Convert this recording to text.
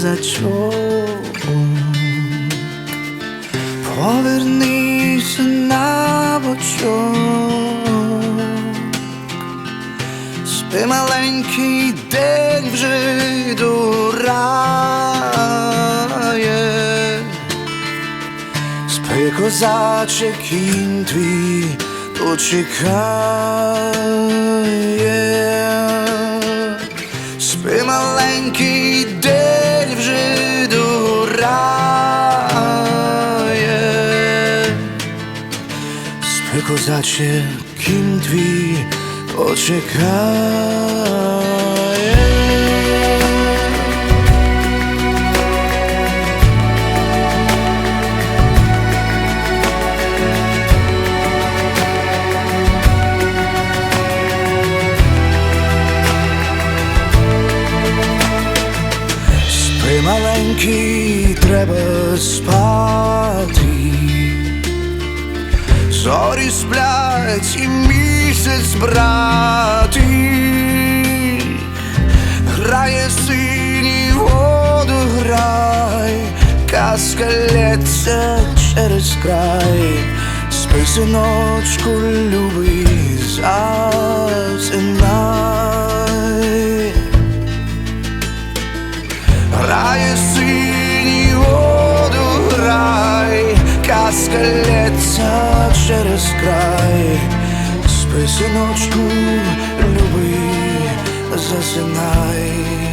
козачок, повернися на бочок, спи маленький день вже дурає, спи козаче кінь твій почекає. Спи козаче, кінь твій почекає. Спи маленький, треба спати. Зорі сплять і місяць брати, грає синій воду грай, казка лється через край, спи синочку, любий, засинай. Грає синій казка лється через край, спи синочку, люби, засинай.